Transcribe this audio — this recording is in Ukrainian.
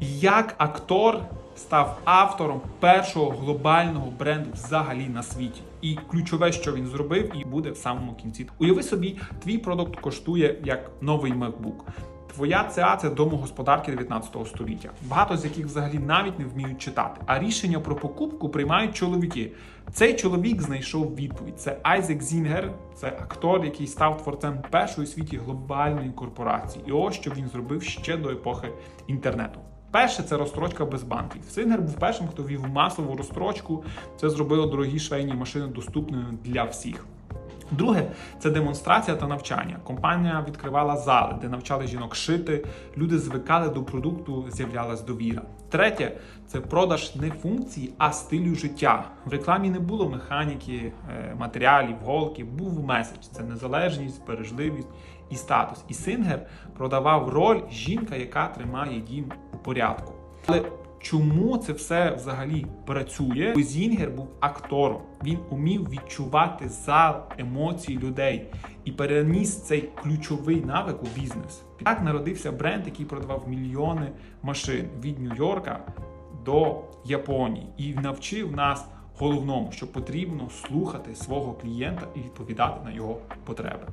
Як актор став автором першого глобального бренду взагалі на світі. І ключове, що він зробив, і буде в самому кінці. Уяви собі, твій продукт коштує як новий MacBook. Твоя ЦА це домогосподарки 19 століття, багато з яких взагалі навіть не вміють читати. А рішення про покупку приймають чоловіки. Цей чоловік знайшов відповідь. Це Айзек Зінгер, це актор, який став творцем першої світі глобальної корпорації. І ось що він зробив ще до епохи інтернету. Перше це розстрочка без банків. Сингер був першим, хто вів масову розстрочку. Це зробило дорогі швейні машини доступними для всіх. Друге це демонстрація та навчання. Компанія відкривала зали, де навчали жінок шити. Люди звикали до продукту, з'являлась довіра. Третє це продаж не функції, а стилю життя. В рекламі не було механіки, е, матеріалів, голки. Був меседж. Це незалежність, бережливість і статус. І Сингер продавав роль жінка, яка тримає дім порядку. Але Чому це все взагалі працює? Бо Зінгер був актором. Він умів відчувати зал емоцій людей і переніс цей ключовий навик у бізнес. Так народився бренд, який продавав мільйони машин від Нью-Йорка до Японії, і навчив нас головному, що потрібно слухати свого клієнта і відповідати на його потреби.